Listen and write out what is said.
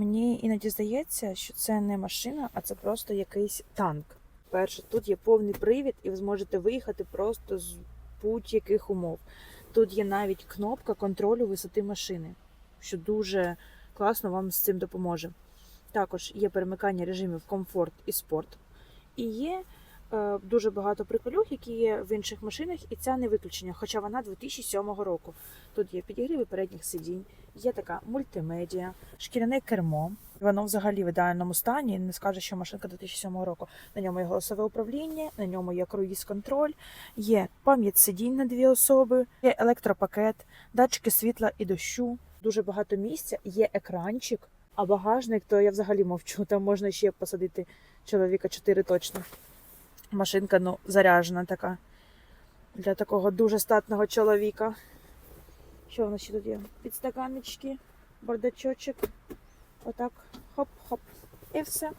Мені іноді здається, що це не машина, а це просто якийсь танк. Перше, тут є повний привід, і ви зможете виїхати просто з будь-яких умов. Тут є навіть кнопка контролю висоти машини, що дуже класно вам з цим допоможе. Також є перемикання режимів комфорт і спорт. І є е, дуже багато приколюх, які є в інших машинах, і це не виключення, хоча вона 2007 року. Тут є підігріви передніх сидінь, є така мультимедіа, шкіряне кермо. Воно взагалі в ідеальному стані. Не скаже, що машинка 2007 року. На ньому є голосове управління, на ньому є круїз-контроль, є пам'ять сидінь на дві особи, є електропакет, датчики світла і дощу. Дуже багато місця, є екранчик, а багажник, то я взагалі мовчу. Там можна ще посадити чоловіка 4 точно. Машинка ну, заряжена така. Для такого дуже статного чоловіка. Що в нас ще тут є? Підстаканнички, бардачочок. Отак. Хоп-хоп. І все.